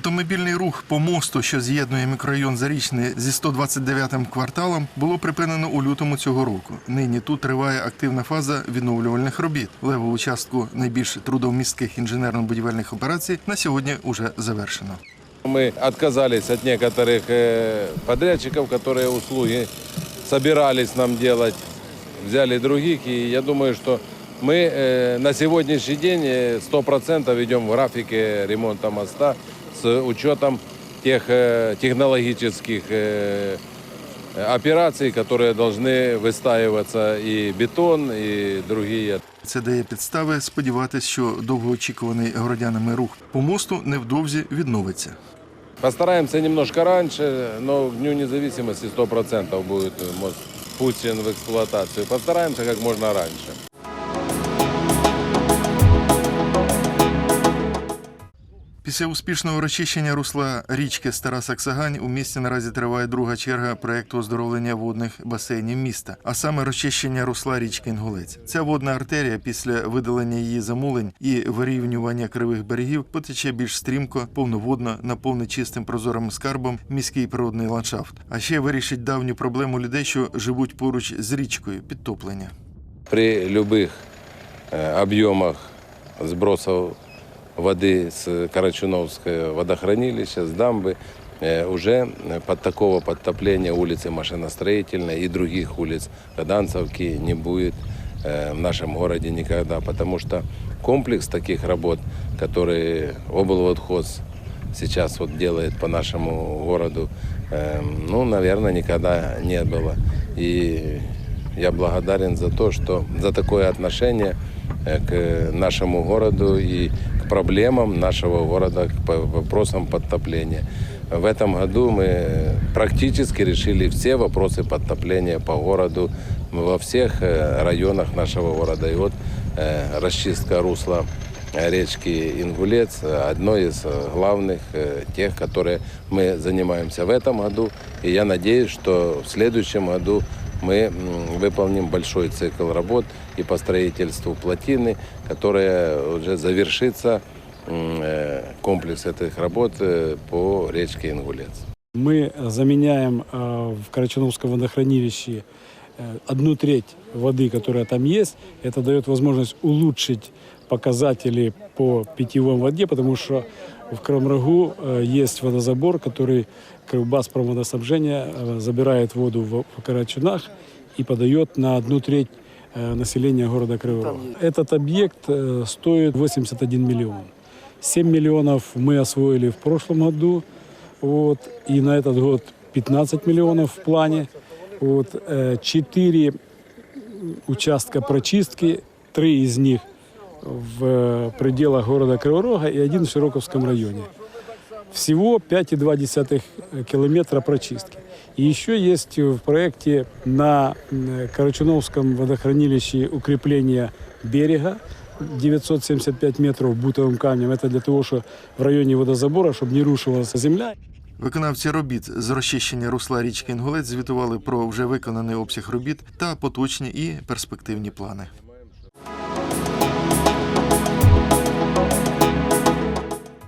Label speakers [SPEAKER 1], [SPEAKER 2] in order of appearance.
[SPEAKER 1] Автомобільний рух по мосту, що з'єднує мікрорайон Зарічний зі 129-м кварталом, було припинено у лютому цього року. Нині тут триває активна фаза відновлювальних робіт. Левову частку найбільш трудовмістких інженерно-будівельних операцій на сьогодні уже завершено.
[SPEAKER 2] Мы отказались от некоторых э, подрядчиков, которые услуги собирались нам делать, взяли других. И я думаю, что мы э, на сегодняшний день э, 100% идем в графике ремонта моста с учетом тех э, технологических э, операций, которые должны выстаиваться и бетон, и другие
[SPEAKER 1] Це дає підстави сподіватися, що довгоочікуваний городянами рух по мосту невдовзі відновиться.
[SPEAKER 2] Постараемся немножко раньше, но к Дню независимости 100% будет мост пущен в эксплуатацию. Постараемся как можно раньше.
[SPEAKER 1] Після успішного розчищення русла річки Стара Саксагань у місті наразі триває друга черга проєкту оздоровлення водних басейнів міста, а саме розчищення русла річки Інгулець. Ця водна артерія після видалення її замулень і вирівнювання кривих берегів потече більш стрімко, повноводно, наповнить чистим прозорим скарбом міський природний ландшафт. А ще вирішить давню проблему людей, що живуть поруч з річкою підтоплення.
[SPEAKER 2] При любых э, объемах сбросов воды с Карачуновского водохранилища, с дамбы, э, уже под такого подтопления улицы Машиностроительной и других улиц Каданцевки не будет э, в нашем городе никогда, потому что комплекс таких работ, которые облводхоз сейчас вот делает по нашему городу, э, ну, наверное, никогда не было. И я благодарен за то, что за такое отношение э, к нашему городу и к проблемам нашего города, к по- вопросам подтопления. В этом году мы практически решили все вопросы подтопления по городу во всех э, районах нашего города. И вот э, расчистка русла речки Ингулец э, одно из э, главных э, тех, которые мы занимаемся в этом году. И я надеюсь, что в следующем году мы выполним большой цикл работ и по строительству плотины, которая уже завершится э, комплекс этих работ э, по речке Ингулец.
[SPEAKER 3] Мы заменяем э, в Карачуновском водохранилище одну треть воды, которая там есть. Это дает возможность улучшить показатели по питьевой воде, потому что в Крамрагу э, есть водозабор, который Кривбаспромводоснабжения э, забирает воду в, в Карачунах и подает на одну треть э, населения города Кривого Рога. Этот объект э, стоит 81 миллион. 7 миллионов мы освоили в прошлом году, вот, и на этот год 15 миллионов в плане. Вот, э, четыре участка прочистки, три из них в э, пределах города Криворога и один в Широковском районе. Всего 5,2 километра прочистки. И еще есть в проекте на м, Карачуновском водохранилище укрепление берега 975 метров бутовым камнем. Это для того, что в районе водозабора, чтобы не рушилась земля.
[SPEAKER 1] Виконавці робіт з розчищення русла річки Інгулець звітували про вже виконаний обсяг робіт та поточні і перспективні плани.